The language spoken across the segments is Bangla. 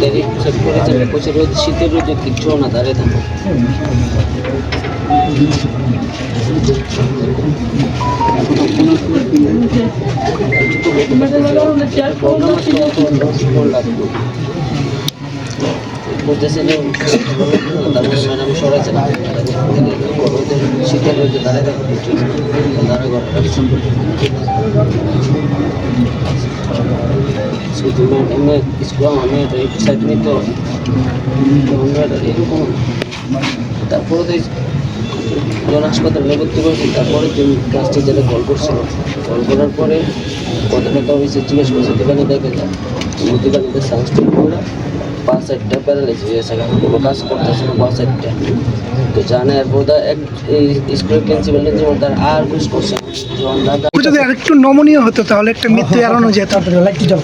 দেরি সব করেছে কচি রোদ শীতের রোদে কিচ্ছু না, দাঁড়িয়ে থাকো। বলতেছে যে, তারপরে ম্যাডাম সরাইছে, না, শীতের দাঁড়িয়ে থাকো দাঁড়িয়ে স্কুল আমি এটা সাইড নিতে এরকম। তারপরে তো জন হাসপাতালে ভর্তি করেছি তারপরে তুমি ক্লাস টিচারে কল করছিল কল করার পরে কত টাকা হয়েছে জিজ্ঞেস করছে দোকানে দেখে যা। দোকানে সানস্ক্রিন করে পাঁচ সাইডটা প্যারালাইজ হয়ে কোনো কাজ করতেছে না পাঁচ সাইডটা তো জানে বোধ এক স্কুলের প্রিন্সিপাল যেমন তার আর খুশ করছে। যখন দাদা একটু যদি আরেকটু নমনীয় হতো তাহলে একটা মৃত্যু এড়ানো যেত না,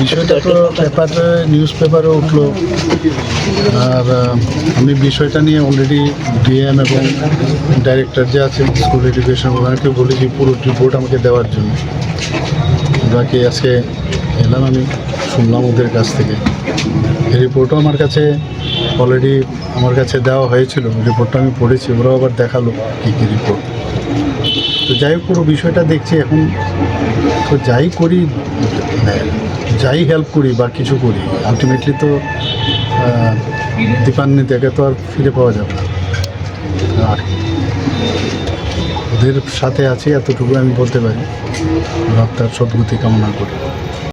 বিষয়টা তো পেপারে নিউজ পেপারে উঠল। আর আমি বিষয়টা নিয়ে অলরেডি ডিএম এবং ডাইরেক্টর যে আছে স্কুল এডুকেশন ওনাকে বলেছি পুরো রিপোর্ট আমাকে দেওয়ার জন্য। বাকি আজকে এলাম আমি, শুনলাম ওদের কাছ থেকে। এই রিপোর্টও আমার কাছে অলরেডি আমার কাছে দেওয়া হয়েছিল। রিপোর্টটা আমি পড়েছি, ওরাও আবার দেখাল কী কী রিপোর্ট তো যাই হোক, পুরো বিষয়টা দেখছি, এখন তো যাই করি, যাই হেল্প করি বা কিছু করি আলটিমেটলি তো দীপান্নি দেখে তো আর ফিরে পাওয়া যাবে না। আর ওদের সাথে আছি, এতটুকু আমি বলতে পারি। রক্তার সদ্গতি কামনা করি।